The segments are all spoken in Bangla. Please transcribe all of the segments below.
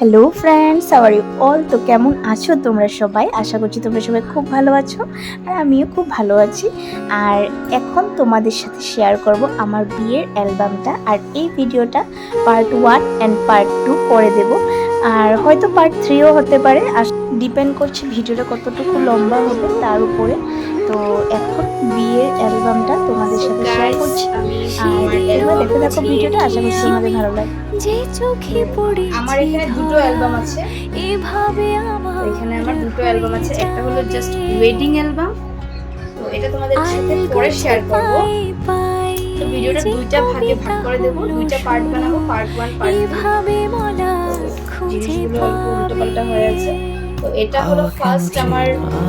Hello friends how are you all তো কেমন আছো তোমরা সবাই? আশা করছি তোমরা সবাই খুব ভালো আছো আর আমিও খুব ভালো আছি। আর এখন তোমাদের সাথে শেয়ার করব আমার বিয়ের অ্যালবামটা। আর এই ভিডিওটা part one and part two করে দেব। আর হয়তো পার্ট থ্রিও হতে পারে। আর ডিপেন্ড করছে ভিডিওটা কতটুকু লম্বা হবে তার উপরে। তো এখন বিয়ের অ্যালবামটা তোমাদের সাথে শেয়ার করছি। আর তোমরা দেখতে থাকো ভিডিওটা আশা করছি তোমাদের ভালো লাগবে। যে চোখে পড়ে আমার এখানে দুটো অ্যালবাম আছে। এভাবে আমার এখানে আমার দুটো অ্যালবাম আছে। একটা হলো জাস্ট ওয়েডিং অ্যালবাম। তো এটা তোমাদের সাথে পরে শেয়ার করব। তো ভিডিওটা দুইটা ভাগে ভাগ করে দেব। দুইটা পার্ট বানাবো পার্ট ওয়ান পার্ট টু এভাবে মলা খুঁজে জিনিসগুলো অল্প উল্টোপাল্টা হয়ে আছে। তো এটা হলো ফার্স্ট আমার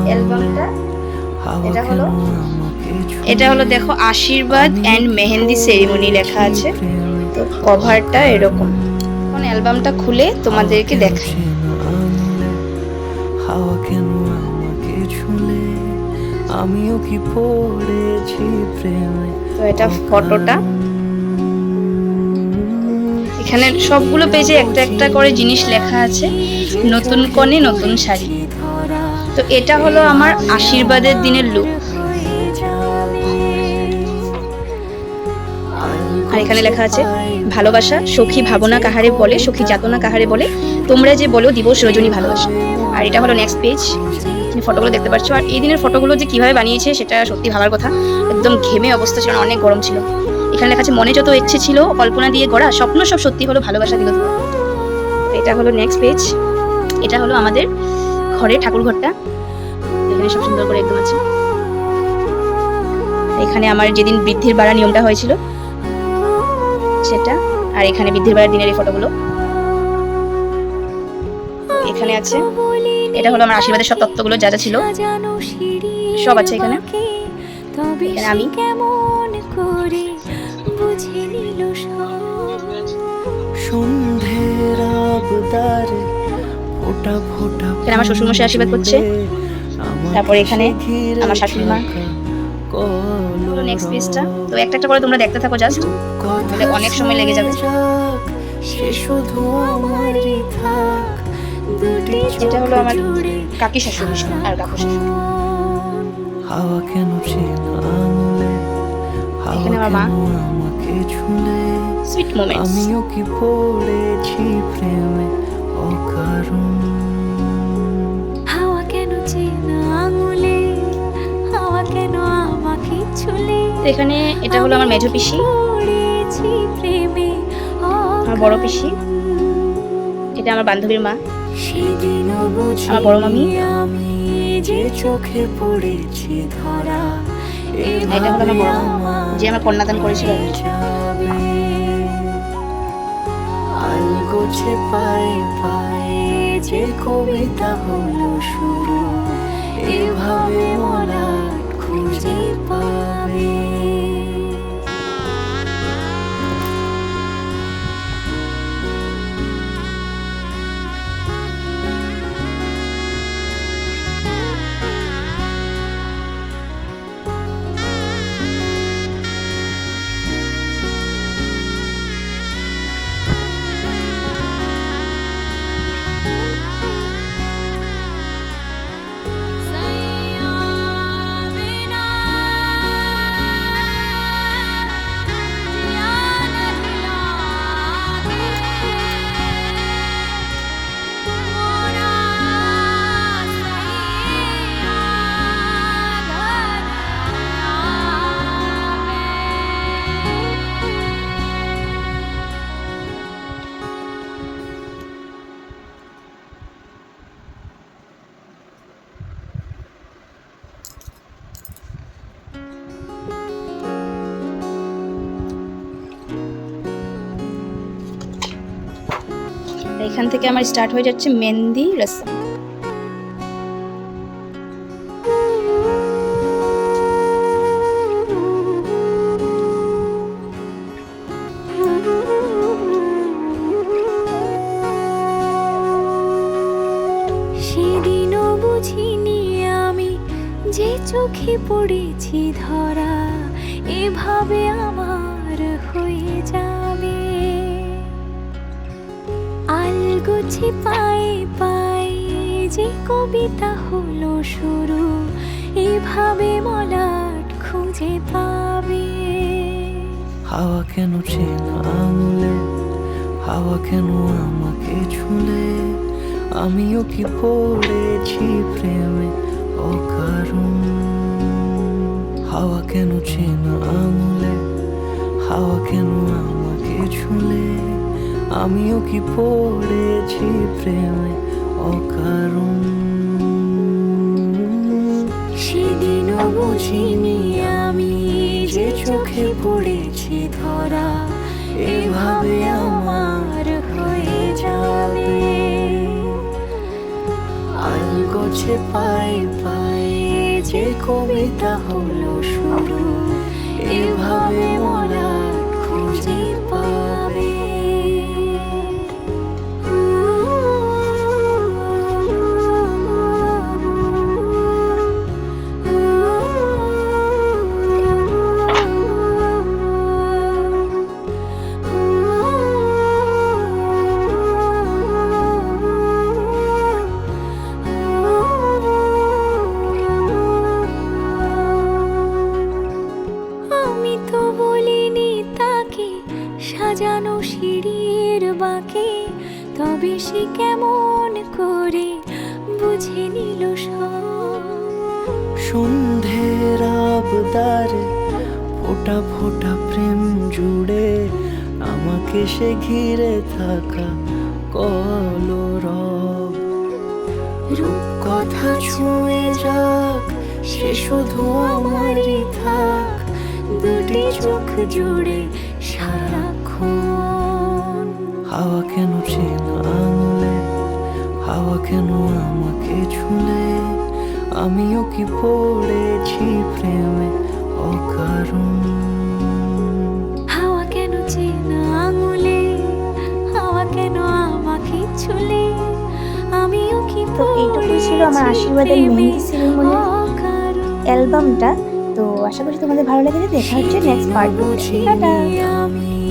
অ্যালবামটা। এটা হলো এটা হলো দেখো আশীর্বাদ অ্যান্ড মেহেন্দি সেরিমনি লেখা আছে। তো কভারটা এরকম। এখন অ্যালবামটা খুলে তোমাদেরকে দেখাই। হাওয়া কেন আমাকে ছুলে? আমিও কি পড়েছি প্রেমে? তো এটা ফটোটা এখানে সবগুলো পেজে একটা একটা করে জিনিস লেখা আছে। নতুন কনে নতুন শাড়ি। তো এটা হলো আমার আশীর্বাদের দিনের লুক আর এখানে লেখা আছে, ভালোবাসা সখী ভাবনা কাহারে বলে, সখী যাতনা কাহারে বলে, তোমরা যে বলো দিবস রজনী ভালোবাসা। আর এটা হলো নেক্সট পেজ ফটোগুলো দেখতে পাচ্ছ আর এই দিনের ফটোগুলো যে কীভাবে বানিয়েছে, সেটা সত্যি ভাবার কথা। একদম ঘেমে অবস্থা ছিল, অনেক গরম ছিল। এখানে লেখা আছে, মনে যত ইচ্ছে ছিল, কল্পনা দিয়ে গড়া, স্বপ্ন সব সত্যি হলো, ভালোবাসা দিল এটা হলো নেক্সট পেজ এটা হলো আমাদের ঘরের ঠাকুর ঘরটা এখানে সব সুন্দর করে একদম আছে এখানে আমার যেদিন বৃদ্ধির বাড়া নিয়মটা হয়েছিল, সেটা, আর এখানে বৃদ্ধির বাড়ার দিনের এই ফটোগুলো এখানে আছে, এটা হলো আমার আশীর্বাদের সব তত্ত্বগুলো, যা যা ছিল সব আছে এখানে। এখানে আমি। সন্ধ্যের আবদারে ফোটা ফোটা এখানে আমার শ্বশুরমশাই আশীর্বাদ করছে। তারপরে এখানে আমার শাশুড়ি মা। নেক্সট পেজটা তো একটা একটা করে তোমরা দেখতে থাকো জাস্ট তাহলে অনেক সময় লেগে যাবে। এটা হলো আমার কাকি শাশুড়ি আর কাকু শাশুড়ি হাওয়া কেন এখানে আমার মা। সুইট মোমেন্টস আমিও কি পড়েছি প্রেমে অকারণ এখানে এটা হলো আমার মেঝো পিসি। আমার বড় পিসি। এটা আমার বান্ধবীর মা। আমার বড় মামি। চোখে পড়েছি ধরা। এটা হলো আমার বড় মা যে আমার কন্যাদান করেছিল। আলগোছে পায়ে পায়ে যে কবিতা হলো শুরু এভাবে খুঁজে এখান থেকে আমার স্টার্ট হয়ে যাচ্ছে মেহেন্দি রসম। সেদিনও বুঝিনি আমি যে চোখে পড়েছি ধরা, এভাবে আমার হয়ে যাবে আলগোছে পায়ে পায়ে যে কবিতা হলো শুরু, এভাবে মলাট খুঁজে পাবে। হাওয়া কেন চেনা আঙুলে? হাওয়া কেন আমাকে ছুলে? আমিও কি পড়েছি প্রেমে অকারণ? হাওয়া কেন চেনা আঙুলে? হাওয়া কেন আমাকে ছুলে? আমিও কি পড়েছি প্রেমে অকারণ? সেদিনও বুঝিনি আমি যে চোখে পড়েছি ধরা, এভাবে আমার হয়ে যাবে। আলগোছে পাই পাই যে কবিতা হলো শুরু, এভাবে মোরা খুঁজে কেমন করে বুঝে নিল সব। সন্ধ্যের আবদারে, ফোটা ফোটা প্রেম জুড়ে আমাকে সে ঘিরে থাকা কলরব। রূপ কথা ছুঁয়ে যাক, সে শুধু আমারই থাক। দুটি চোখ জুড়ে সারাক্ষণ। হাওয়া কেন চেনা হাওয়া কেন আমাকে ছুলে? আমিও কি পড়েছি প্রেমে অকারণ? হাওয়া কেন চেনা আঙুলে? হাওয়া কেন আমাকে ছুলে? আমিও কি তো এইটুকুই ছিল আমার আশীর্বাদের মেহেন্দি সেরেমনির অ্যালবামটা। তো আশা করি তোমাদের ভালো লেগেছে। দেখা হচ্ছে নেক্সট পার্ট টাটা। আমি